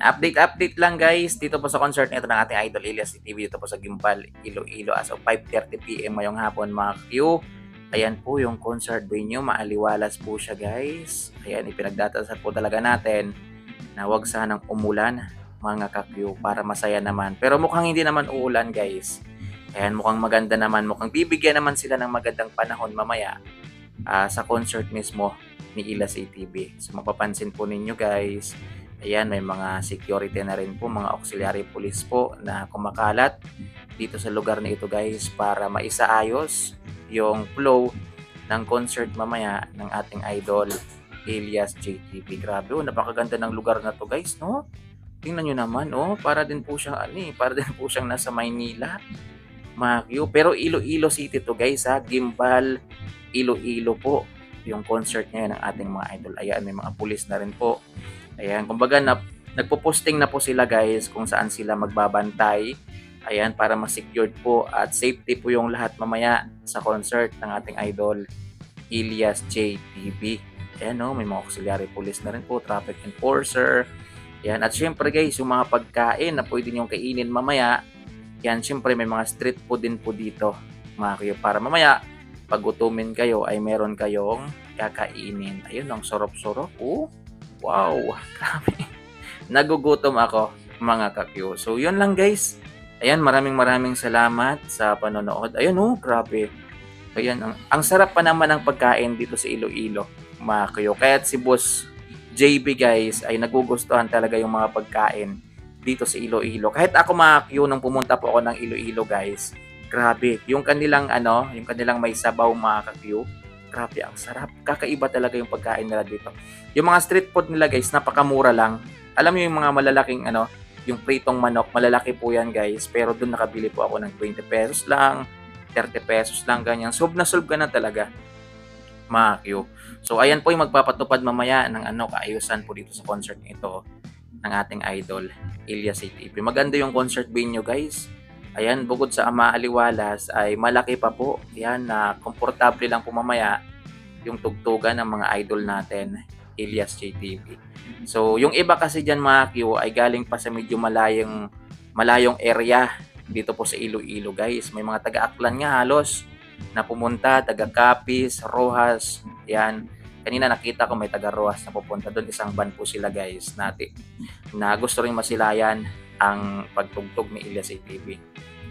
Update-update lang guys dito po sa concert nito ng ating idol Elias TV dito po sa Gimbal, Iloilo as of 5.30pm ngayong hapon mga Q. Ayan po yung concert venue, maaliwalas po siya guys. Ayan, ipinagdatasal po talaga natin na wag sanang umulan mga kakyu para masaya naman. Pero mukhang hindi naman uulan guys. Ayan, mukhang maganda naman. Mukhang bibigyan naman sila ng magandang panahon mamaya ah, sa concert mismo ni Ilas ATV. So mapapansin po ninyo guys, ayan may mga security na rin po, mga auxiliary police po na kumakalat dito sa lugar na ito guys para maisaayos yung flow ng concert mamaya ng ating idol Elias JTV. Grabe, oh, napakaganda ng lugar na to guys, no? Tingnan nyo naman, oh, para din po siyang, ano eh, para din po siyang nasa Maynila. Makyo. Pero Iloilo City to guys, ha? Gimbal, Iloilo po yung concert ngayon ng ating mga idol. Ayan, may mga pulis na rin po. Ayan, kumbaga na, nagpo-posting na po sila guys kung saan sila magbabantay. Ayan, para ma-secured po at safety po yung lahat mamaya sa concert ng ating idol Elias J. TV. Ayan no, may mga auxiliary police na rin po, traffic enforcer. Ayan, at syempre guys, yung mga pagkain na pwede niyong kainin mamaya, yan, syempre may mga street food din po dito, mga kayo, para mamaya pag gutumin kayo ay meron kayong kakainin. Ayun, ang sorop-sorop. Oh, wow, grabe. Nagugutom ako, mga kakyo. So, yun lang guys. Ayan, maraming maraming salamat sa panonood. Ayun, oh, grabe. Ayan, ang, ang sarap pa naman ng pagkain dito sa Iloilo, mga kakyo. Kaya't si Boss JB guys ay nagugustuhan talaga yung mga pagkain dito sa Iloilo. Kahit ako mga kakyo, nung pumunta po ako ng Iloilo guys, Grabe. Yung kanilang ano, yung kanilang may sabaw mga kakyu. Grabe, ang sarap. Kakaiba talaga yung pagkain nila dito. Yung mga street food nila guys, napakamura lang. Alam niyo yung mga malalaking ano, yung pritong manok, malalaki po yan guys. Pero doon nakabili po ako ng 20 pesos lang, 30 pesos lang, ganyan. Solve na solve ka na talaga. Mga kakyu. So ayan po yung magpapatupad mamaya ng ano, kaayusan po dito sa concert nito ng ating idol, Elias ATV. Maganda yung concert venue guys Ayan, bukod sa ama aliwalas ay malaki pa po. Yan na komportable lang po mamaya yung tugtugan ng mga idol natin, Elias JTV. So, yung iba kasi diyan mga Q ay galing pa sa medyo malayong malayong area dito po sa Iloilo, guys. May mga taga-Aklan nga halos na pumunta, taga Capiz, Rojas, yan. Kanina nakita ko may taga Rojas na pupunta doon. Isang ban po sila guys natin na gusto rin masilayan ang pagtugtog ni Elias ATV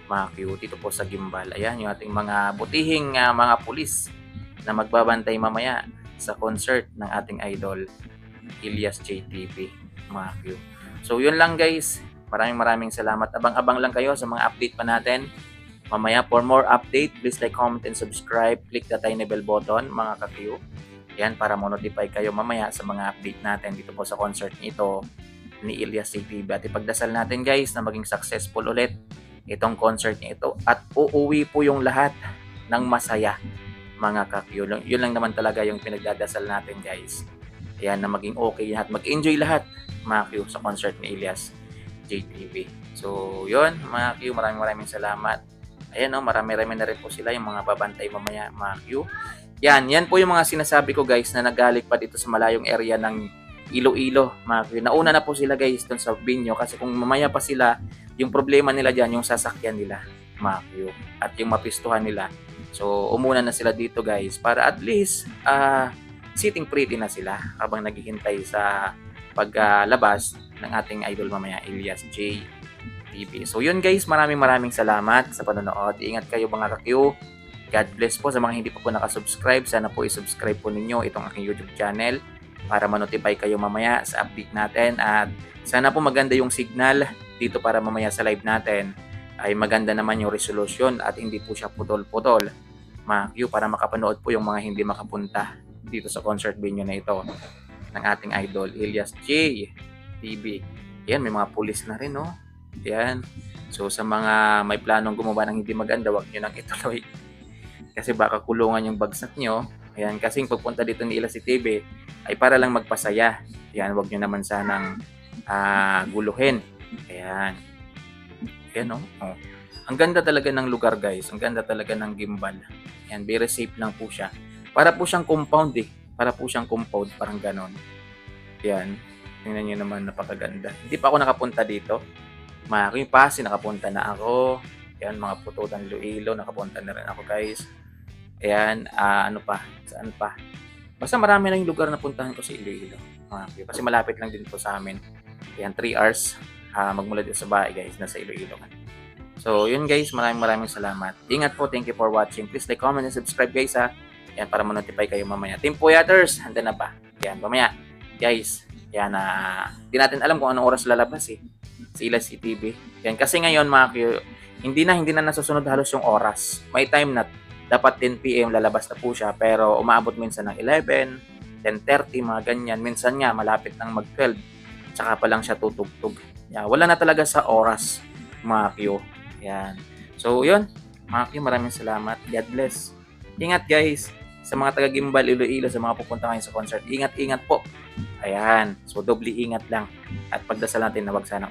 mga cute dito po sa gimbal. Ayan yung ating mga butihing uh, mga pulis na magbabantay mamaya sa concert ng ating idol Elias JTV mga cute. So yun lang guys. Maraming maraming salamat. Abang-abang lang kayo sa mga update pa natin. Mamaya for more update, please like, comment, and subscribe. Click the tiny bell button mga ka-Q. Yan para mo-notify kayo mamaya sa mga update natin dito po sa concert nito ni Elias JTV. At ipagdasal natin guys na maging successful ulit itong concert niya ito at uuwi po yung lahat ng masaya mga kakyo. Yun lang naman talaga yung pinagdadasal natin guys. Ayan na maging okay lahat. Mag-enjoy lahat mga kakyo sa concert ni Elias JTV. So yun mga kakyo maraming maraming salamat. Ayan no, marami-rami na rin po sila yung mga babantay mamaya mga kakyo. Yan, yan po yung mga sinasabi ko guys na nagaling pa dito sa malayong area ng Iloilo, mga kakyo. Nauna na po sila guys doon sa Binyo kasi kung mamaya pa sila yung problema nila dyan, yung sasakyan nila, makyo, at yung mapistuhan nila. So, umuna na sila dito guys para at least uh, sitting pretty na sila habang naghihintay sa paglabas uh, ng ating idol mamaya, Elias J. TV. So, yun guys, maraming maraming salamat sa panonood. Ingat kayo mga kakyo. God bless po sa mga hindi pa po nakasubscribe. Sana po i-subscribe po ninyo itong aking YouTube channel para ma-notify kayo mamaya sa update natin. At sana po maganda yung signal dito para mamaya sa live natin ay maganda naman yung resolution at hindi po siya putol-putol. Mga Q para makapanood po yung mga hindi makapunta dito sa concert venue na ito ng ating idol Elias J. TV. Yan, may mga pulis na rin, no? Yan. So, sa mga may planong gumawa ng hindi maganda, wag nyo nang ituloy. Kasi baka kulungan yung bagsak nyo. Ayan, kasi pagpunta dito ni Elias TV ay para lang magpasaya. Yan, wag nyo naman sanang uh, guluhin Ayan. Ayan, no? Oh. Ang ganda talaga ng lugar, guys. Ang ganda talaga ng gimbal. Ayan, very safe lang po siya. Para po siyang compound, eh. Para po siyang compound, parang ganon. Ayan. Tingnan nyo naman, napakaganda. Hindi pa ako nakapunta dito. Mga Pasig, nakapunta na ako. Ayan, mga pututan Iloilo, nakapunta na rin ako guys. Ayan, ah, ano pa, saan pa. Basta marami na yung lugar na puntahan ko sa Iloilo. Q, kasi malapit lang din po sa amin. Ayan, 3 hours ah, magmula dito sa bahay guys, nasa Iloilo. So, yun guys, maraming maraming salamat. Ingat po, thank you for watching. Please like, comment, and subscribe guys ha. Yan, para ma-notify kayo mamaya. Team Puyaters, handa na ba? Yan, mamaya. Guys, yan na di natin alam kung anong oras lalabas eh. Sa Ila TV. Yan, kasi ngayon mga Q, hindi na, hindi na nasusunod halos yung oras. May time na dapat 10 p.m. lalabas na po siya, pero umaabot minsan ng 11, 10.30, mga ganyan. Minsan nga, malapit ng mag-12. Tsaka pa lang siya tutugtog. Yan, wala na talaga sa oras, mga Q. Yan. So, yun. Mga Q, maraming salamat. God bless. Ingat guys. Sa mga taga Gimbal, Iloilo, sa mga pupunta ngayon sa concert, ingat-ingat po. Ayan. So, doble ingat lang. At pagdasal natin na wag sana.